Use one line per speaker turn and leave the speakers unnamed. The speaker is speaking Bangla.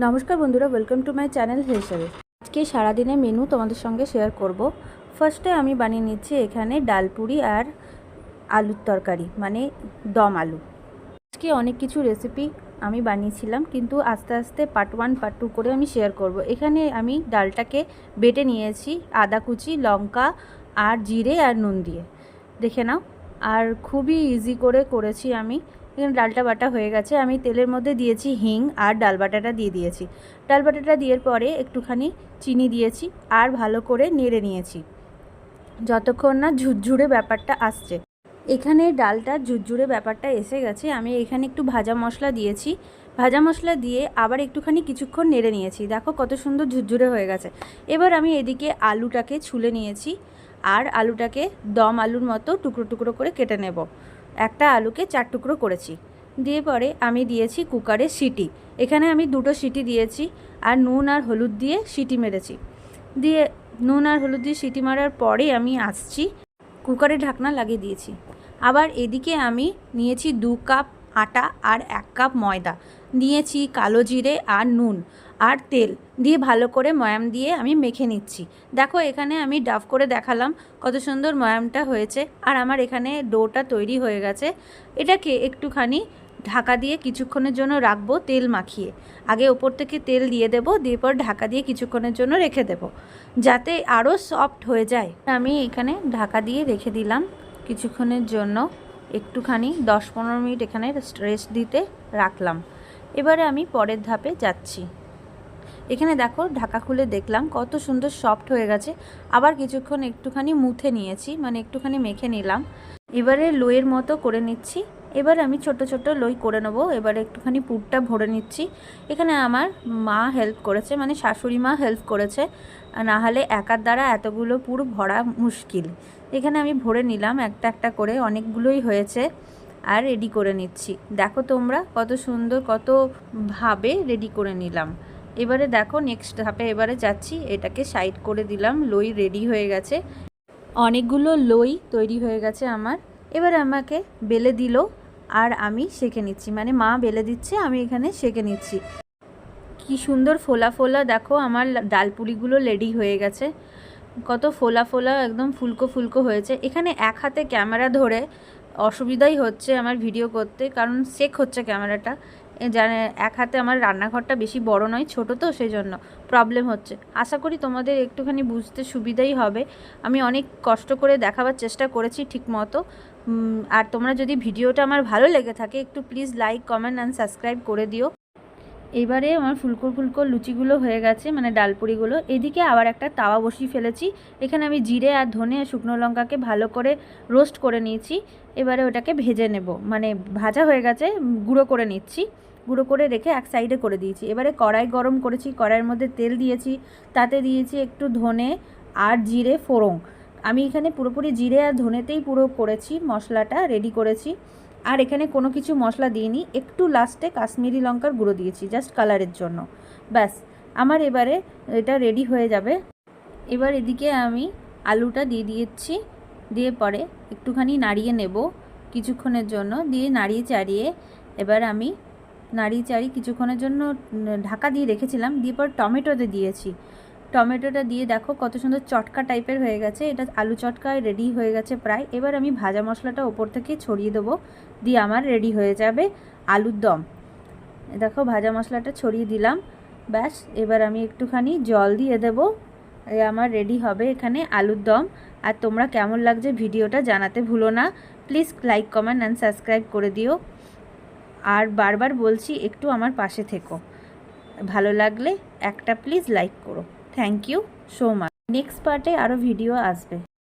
নমস্কার বন্ধুরা ওয়েলকাম টু মাই চ্যানেল হিসেবে আজকে সারাদিনের মেনু তোমাদের সঙ্গে শেয়ার করব। ফার্স্টে আমি বানিয়ে নিচ্ছি এখানে ডালপুরি আর আলুর তরকারি মানে দম আলু। আজকে অনেক কিছু রেসিপি আমি বানিয়েছিলাম, কিন্তু আস্তে আস্তে পার্ট ওয়ান পার্ট টু করে আমি শেয়ার করব। এখানে আমি ডালটাকে বেটে নিয়েছি, আদা কুচি, লঙ্কা আর জিরে আর নুন দিয়ে। দেখে নাও। আর খুবই ইজি করে করেছি আমি এখানে ডালটা বাটা হয়ে গেছে। আমি তেলের মধ্যে দিয়েছি হিং আর ডাল বাটাটা দিয়ে দিয়েছি। ডাল বাটাটা দিয়ে পরে একটুখানি চিনি দিয়েছি আর ভালো করে নেড়ে নিয়েছি। যতক্ষণ না ঝুরঝুরে ব্যাপারটা আসছে। এখানে ডালটা ঝুরঝুরে ব্যাপারটা এসে গেছে। আমি এখানে একটু ভাজা মশলা দিয়েছি। ভাজা মশলা দিয়ে আবার একটুখানি কিছুক্ষণ নেড়ে নিয়েছি। দেখো কত সুন্দর ঝুরঝুরে হয়ে গেছে। এবার আমি এদিকে আলুটাকে ছুলে নিয়েছি আর আলুটাকে দম আলুর মতো টুকরো টুকরো করে কেটে নেব। একটা আলুকে চার টুকরো করেছি। দিয়ে পরে আমি দিয়েছি কুকারে সিটি। এখানে আমি দুটো সিটি দিয়েছি আর নুন আর হলুদ দিয়ে সিটি মেরেছি। দিয়ে নুন আর হলুদ দিয়ে সিটি মারার পরে আমি আসছি, কুকারে ঢাকনা লাগিয়ে দিয়েছি। আবার এদিকে আমি নিয়েছি দু কাপ আটা আর এক কাপ ময়দা। নিয়েছি কালো জিরে আর নুন আর তেল দিয়ে ভালো করে ময়াম দিয়ে আমি মেখে নিচ্ছি। দেখো এখানে আমি ডাফ করে দেখালাম কত সুন্দর ময়ামটা হয়েছে। আর আমার এখানে ডোটা তৈরি হয়ে গেছে। এটাকে একটুখানি ঢাকা দিয়ে কিছুক্ষণের জন্য রাখব তেল মাখিয়ে। আগে ওপর থেকে তেল দিয়ে দেবো, দিয়ে পর ঢাকা দিয়ে কিছুক্ষণের জন্য রেখে দেবো। যাতে আরও সফট হয়ে যায়। আমি এখানে ঢাকা দিয়ে রেখে দিলাম কিছুক্ষণের জন্য। একটুখানি দশ পনেরো মিনিট এখানে রেস্ট দিতে রাখলাম। এবারে আমি পরের ধাপে যাচ্ছি। এখানে দেখো, ঢাকা খুলে দেখলাম কত সুন্দর সফট হয়ে গেছে। আবার কিছুক্ষণ একটুখানি মুথে নিয়েছি মানে একটুখানি মেখে নিলাম। এবারে লোয়ের মতো করে নিচ্ছি। এবার আমি ছোট ছোট লই করে নেব। এবারে একটুখানি পুরটা ভরে নিচ্ছি। এখানে আমার মা হেল্প করেছে মানে শাশুড়ি মা হেল্প করেছে। না হলে একার দ্বারা এতগুলো পুর ভরা মুশকিল। এখানে আমি ভরে নিলাম একটা একটা করে, অনেকগুলোই হয়েছে। আর রেডি করে নিচ্ছি। দেখো তোমরা কত সুন্দর কতভাবে রেডি করে নিলাম। এবারে দেখো নেক্সট ধাপে এবারে যাচ্ছি, এটাকে সাইড করে দিলাম, লই রেডি হয়ে গেছে। অনেকগুলো লই তৈরি হয়ে গেছে আমার। এবার আমাকে বেলে দিল আর আমি সেঁকে নিচ্ছি। মানে মা বেলে দিচ্ছে, আমি এখানে সেঁকে নিচ্ছি। কি সুন্দর ফোলা ফোলা, দেখো আমার ডালপুরিগুলো রেডি হয়ে গেছে। কত ফোলা ফোলা, একদম ফুলকো ফুলকো হয়েছে। এখানে এক হাতে ক্যামেরা ধরে অসুবিধাই হচ্ছে আমার ভিডিও করতে, কারণ সেক হচ্ছে ক্যামেরাটা জানে, এক হাতে আমার রান্নাঘরটা বেশি বড় নয়, ছোটো তো সেই জন্য প্রবলেম হচ্ছে। আশা করি তোমাদের একটুখানি বুঝতে সুবিধাই হবে। আমি অনেক কষ্ট করে দেখাবার চেষ্টা করেছি ঠিক মতো আর তোমরা যদি ভিডিওটা আমার ভালো লেগে থাকে, একটু please like comment and subscribe করে দিও। এবারে আমার ফুলকো ফুলকো লুচিগুলো হয়ে গেছে মানে ডালপুরিগুলো। এদিকে আবার একটা তাওয়া বসিয়ে ফেলেছি। এখানে আমি জিরে আর ধনে আর শুকনো লঙ্কাকে ভালো করে রোস্ট করে নিয়েছি। এবারে ওটাকে ভেজে নেব। মানে ভাজা হয়ে গেছে, গুঁড়ো করে নিচ্ছি। গুঁড়ো করে রেখে এক সাইডে করে দিয়েছি। এবারে কড়াই গরম করেছি, কড়াইয়ের মধ্যে তেল দিয়েছি। তাতে দিয়েছি একটু ধনে আর জিরে ফোড়ং আমি এখানে পুরোপুরি জিরে আর ধনেতেই পুরো করেছি, মশলাটা রেডি করেছি। আর এখানে কোনো কিছু মশলা দিইনি, একটু লাস্টে কাশ্মীরি লঙ্কার গুঁড়ো দিয়েছি জাস্ট কালারের জন্য। ব্যাস, আমার এবারে এটা রেডি হয়ে যাবে। এবার এদিকে আমি আলুটা দিয়ে দিয়েছি, দিয়ে পরে একটুখানি নাড়িয়ে নেব কিছুক্ষণের জন্য, দিয়ে নাড়িয়ে চাড়িয়ে এবার আমি নাড়িয়ে চাড়িয়ে কিছুক্ষণের জন্য ঢাকা দিয়ে রেখেছিলাম, দিয়ে পর টমেটোতে দিয়েছি। টমেটোটা দিয়ে দেখো কত সুন্দর চটকা টাইপের হয়ে গেছে। এটা আলু চটকা রেডি হয়ে গেছে প্রায়। এবার আমি ভাজা মশলাটা ওপর থেকে ছড়িয়ে দেবো, দিয়ে আমার রেডি হয়ে যাবে আলুর দম। দেখো ভাজা মশলাটা ছড়িয়ে দিলাম। ব্যাস, এবার আমি একটুখানি জল দিয়ে দেব। আমার রেডি হবে এখানে আলুর দম। আর তোমরা কেমন লাগছে ভিডিওটা জানাতে ভুলো না। Please like comment and subscribe করে দিও। আর বারবার বলছি, একটু আমার পাশে থেকো। ভালো লাগলে একটা প্লিজ লাইক করো। Thank you so much next পার্টে আরও ভিডিও আসবে।